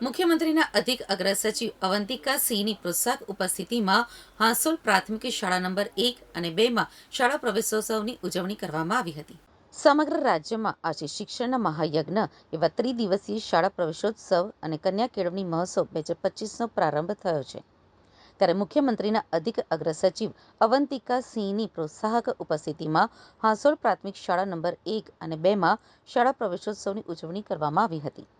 મુખ્યમંત્રીના અધિક અગ્ર સચિવ અવંતિકા સિંહની પ્રોત્સાહક ઉપસ્થિતિમાં હાંસોલ પ્રાથમિક શાળા નંબર એક અને બેમાં શાળા પ્રવેશોત્સવની ઉજવણી કરવામાં આવી હતી. સમગ્ર રાજ્યમાં આજે શિક્ષણના મહાયજ્ઞ એવા ત્રિદિવસીય શાળા પ્રવેશોત્સવ અને કન્યા કેળવણી મહોત્સવ બે હજાર પચીસનો પ્રારંભ થયો છે. ત્યારે મુખ્યમંત્રીના અધિક અગ્ર સચિવ અવંતિકા સિંહની પ્રોત્સાહક ઉપસ્થિતિમાં હાંસોલ પ્રાથમિક શાળા નંબર એક અને બેમાં શાળા પ્રવેશોત્સવની ઉજવણી કરવામાં આવી હતી.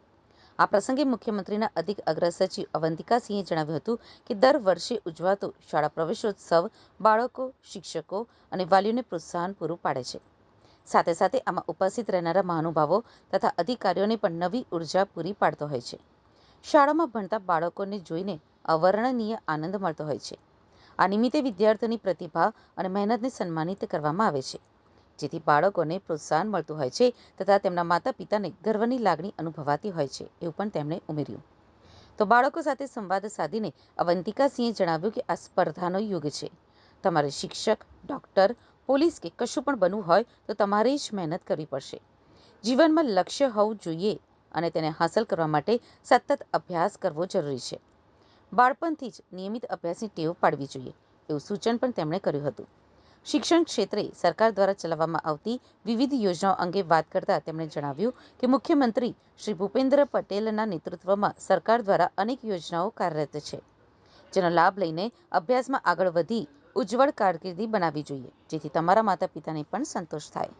આ પ્રસંગે મુખ્યમંત્રીના અધિક અગ્ર સચિવ અવંતિકા સિંહે જણાવ્યું હતું કે દર વર્ષે ઉજવાતો શાળા પ્રવેશોત્સવ બાળકો, શિક્ષકો અને વાલીઓને પ્રોત્સાહન પૂરું પાડે છે. સાથે સાથે આમાં ઉપસ્થિત રહેનારા મહાનુભાવો તથા અધિકારીઓને પણ નવી ઊર્જા પૂરી પાડતો હોય છે. શાળામાં ભણતા બાળકોને જોઈને અવર્ણનીય આનંદ મળતો હોય છે. આ નિમિત્તે વિદ્યાર્થીઓની પ્રતિભા અને મહેનતને સન્માનિત કરવામાં આવે છે. જેથી બાળકોને પ્રોત્સાહન મળતું હોય છે તથા તેમના માતા પિતાને ગર્વની લાગણી અનુભવાતી હોય છે, એવું પણ તેમણે ઉમેર્યું. તો બાળકો સાથે સંવાદ સાધીને અવંતિકા સિંહે જણાવ્યું કે આ સ્પર્ધાનો યુગ છે. તમારે શિક્ષક, ડૉક્ટર, પોલીસ કે કશું પણ બનવું હોય તો તમારે જ મહેનત કરવી પડશે. જીવનમાં લક્ષ્ય હોવું જોઈએ અને તેને હાંસલ કરવા માટે સતત અભ્યાસ કરવો જરૂરી છે. બાળપણથી જ નિયમિત અભ્યાસની ટેવ પાડવી જોઈએ, એવું સૂચન પણ તેમણે કર્યું હતું. શિક્ષણ ક્ષેત્રે સરકાર દ્વારા ચલાવવામાં આવતી વિવિધ યોજનાઓ અંગે વાત કરતા તેમણે જણાવ્યું કે મુખ્યમંત્રી શ્રી ભૂપેન્દ્ર પટેલના નેતૃત્વમાં સરકાર દ્વારા અનેક યોજનાઓ કાર્યરત છે, જેનો લાભ લઈને અભ્યાસમાં આગળ વધી ઉજ્જવળ કારકિર્દી બનાવવી જોઈએ, જેથી તમારા માતા પિતાને પણ સંતોષ થાય.